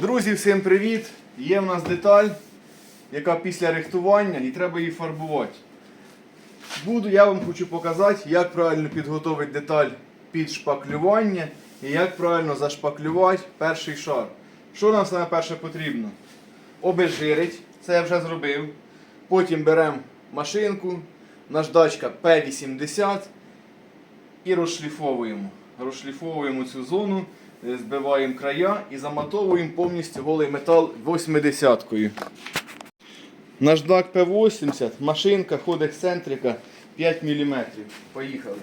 Друзі, всім привіт! Є в нас деталь, яка після рихтування і треба її фарбувати. Буду, я вам хочу показати, як правильно підготувати деталь під шпаклювання і як правильно зашпаклювати перший шар. Що нам саме перше потрібно? Обезжирить, це я вже зробив. Потім беремо машинку, наждачка P80 і розшліфовуємо. Розшліфовуємо цю зону, збиваємо края і заматовуємо повністю голий метал 80-кою. Наждак П80, машинка, ход ексцентрика 5 мм. Поїхали.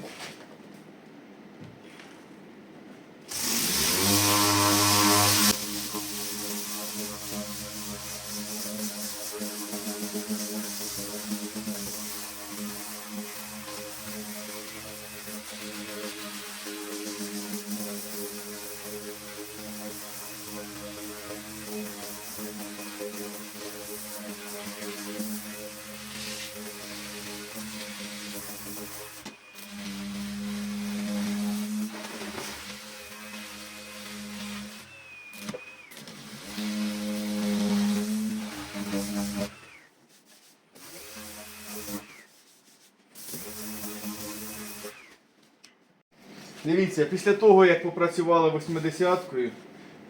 Дивіться, після того, як попрацювала 80-кою,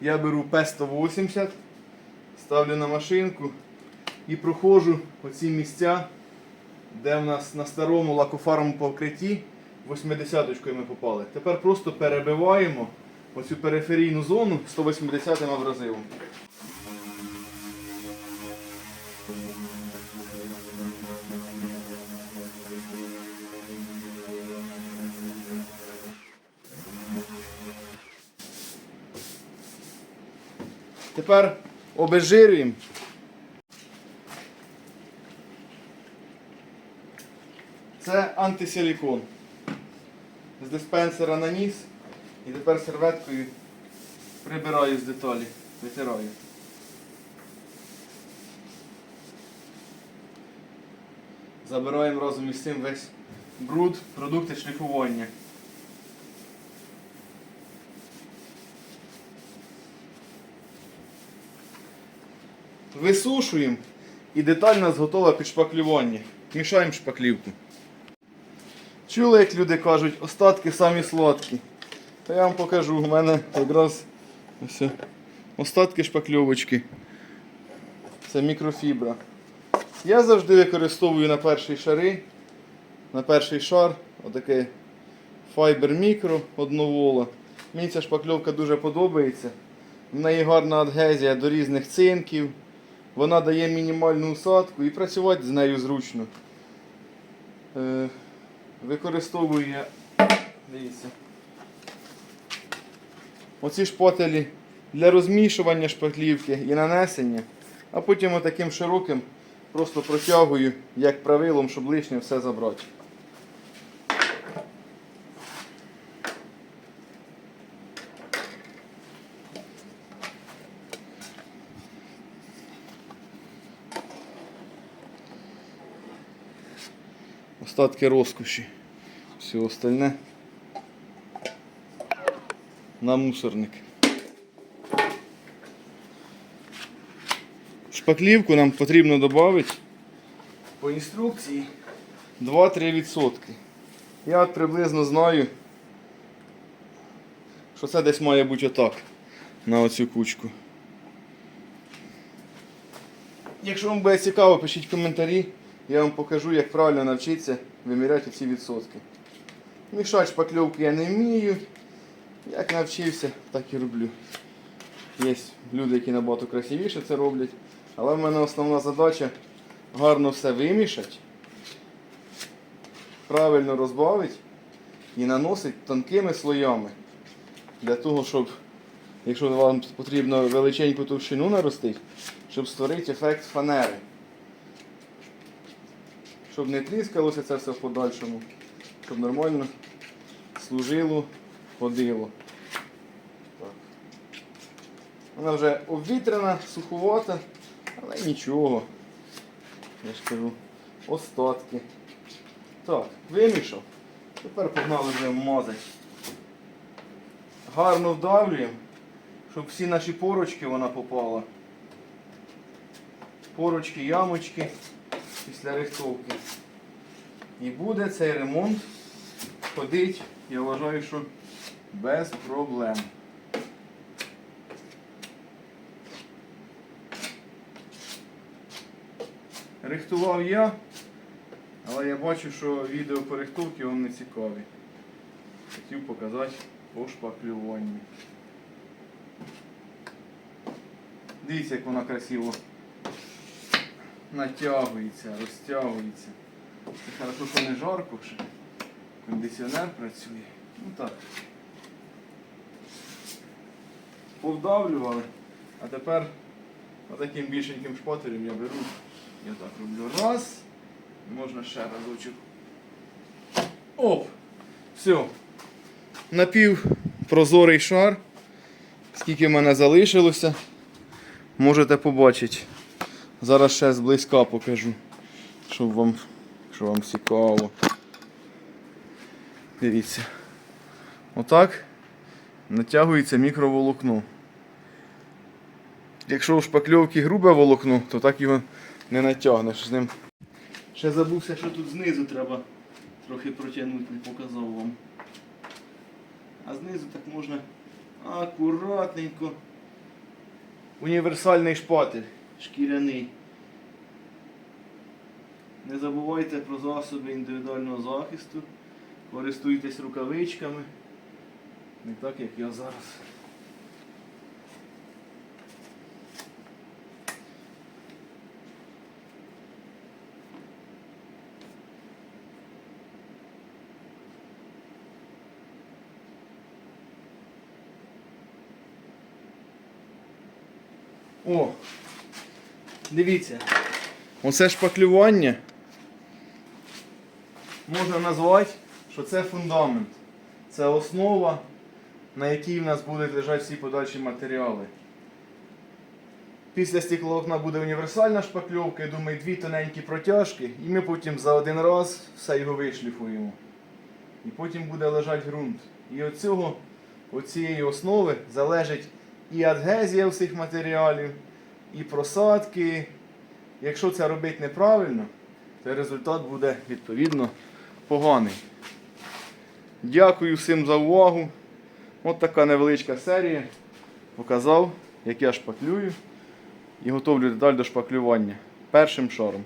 я беру П180, ставлю на машинку і проходжу оці місця, де в нас на старому лакофармовому покритті 80-кою ми попали. Тепер просто перебиваємо оцю периферійну зону 180 м абразивом. Тепер обезжирюємо. Це антисилікон. З диспенсера наніс і тепер серветкою прибираю з деталі, витираю. Забираємо разом із цим весь бруд, продукти шліфування. Висушуємо і деталь у нас під шпаклювання. Мішаємо шпаклівку. Чули, як люди кажуть, остатки самі сладкі. То я вам покажу, у мене якраз ось остатки шпакльовочки. Це мікрофібра. Я завжди використовую на перший шари, на перший шар отаке Fiber Micro одновола. Мені ця шпакльовка дуже подобається. В неї гарна адгезія до різних цинків. Вона дає мінімальну усадку і працювати з нею зручно. Е, використовую я, дивіться, оці шпателі для розмішування шпаклівки і нанесення, а потім отаким широким просто протягую як правилом, щоб лишнє все забрати. Остатки розкоші. Все остальне на мусорник. Шпаклівку нам потрібно додати по інструкції 2-3%. Я от приблизно знаю, що це десь має бути отак на оцю кучку. Якщо вам буде цікаво, пишіть коментарі, я вам покажу, як правильно навчитися виміряти ці відсотки. Мішати шпакльовки я не вмію. Як навчився, так і роблю. Є люди, які набагато красивіше це роблять. Але в мене основна задача гарно все вимішати, правильно розбавити і наносити тонкими слоями. Для того, щоб, якщо вам потрібно величеньку товщину наростити, щоб створити ефект фанери. Щоб не тріскалося це все в подальшому, щоб нормально служило, ходило. Так. Вона вже обвітрена, суховата, але нічого. Я ж кажу, остатки. Так, вимішав. Тепер погнали вже мазати. Гарно вдавлюємо щоб всі наші порочки вона попала. Порочки, ямочки після рихтовки. І буде цей ремонт ходить, я вважаю, що без проблем. Рихтував я, але я бачу, що відео по рихтовці вам не цікаві. Хотів показати по шпаклюванню. Дивіться, як вона красиво натягується, розтягується. Це хорошо, що не жарко ще. Кондиціонер працює. Ну так. Повдавлювали, а тепер отаким більшеньким шпателем я беру. Я так роблю. Раз. Можна ще разочок. Оп! Все. Напів прозорий шар. Скільки в мене залишилося, можете побачити. Зараз ще зблизька покажу, щоб вам, щоб вам цікаво. Дивіться. Отак натягується мікроволокно. Якщо у шпакльовки грубе волокно, то так його не натягнеш з ним. Ще забувся, що тут знизу треба трохи протягнути, не показав вам. А знизу так можна акуратненько. Універсальний шпатель, шкіряний. Не забувайте про засоби індивідуального захисту. Користуйтесь рукавичками. Не так, як я зараз. О! Дивіться. Оце шпаклювання можна назвати, що це фундамент. Це основа, на якій в нас будуть лежати всі подальші матеріали. Після стекловокна буде універсальна шпакльовка, я думаю, дві тоненькі протяжки, і ми потім за один раз все його вишліфуємо. І потім буде лежати ґрунт. І від цього, від цієї основи залежить і адгезія всіх матеріалів, і просадки. Якщо це робити неправильно, то результат буде відповідно поганий. Дякую всім за увагу. От така невеличка серія. Показав, як я шпаклюю і готовлю деталь до шпаклювання першим шаром.